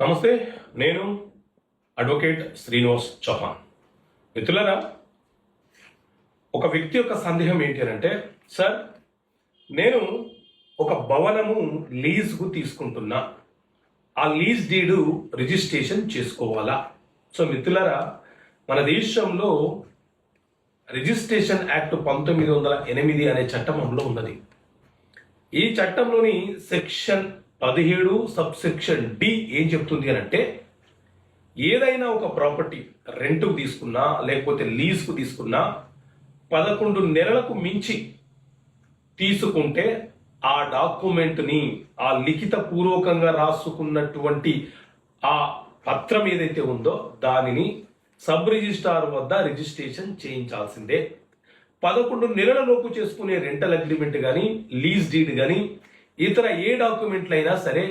నమస్తే నేను అడ్వకేట్ శ్రీనివాస్ చౌహాన్. మిత్రులరా ఒక వ్యక్తి యొక్క సందేహం ఏంటి అని అంటే సార్ నేను ఒక భవనము లీజ్కు తీసుకుంటున్నా. ఆ లీజ్ డీడు రిజిస్ట్రేషన్ చేసుకోవాలా? సో మిత్రులరా మన దేశంలో రిజిస్ట్రేషన్ యాక్ట్ పంతొమ్మిది వందల ఎనిమిది అనే చట్టం అమలు ఉన్నది. ఈ చట్టంలోని సెక్షన్ పదిహేడు సబ్ సెక్షన్ డి ఏం చెప్తుంది అని అంటే ఏదైనా ఒక ప్రాపర్టీ రెంట్కు తీసుకున్నా లేకపోతే లీజ్కు తీసుకున్నా పదకొండు నెలలకు మించి తీసుకుంటే ఆ డాక్యుమెంట్ని ఆ లిఖిత పూర్వకంగా రాసుకున్నటువంటి ఆ పత్రం ఏదైతే ఉందో దానిని సబ్ రిజిస్ట్రార్ వద్ద రిజిస్ట్రేషన్ చేయించాల్సిందే. పదకొండు నెలల లోపు చేసుకునే రెంటల్ అగ్రిమెంట్ కానీ లీజ్ డీడ్ కానీ ఇతర ఏ డాక్యుమెంట్లు అయినా సరే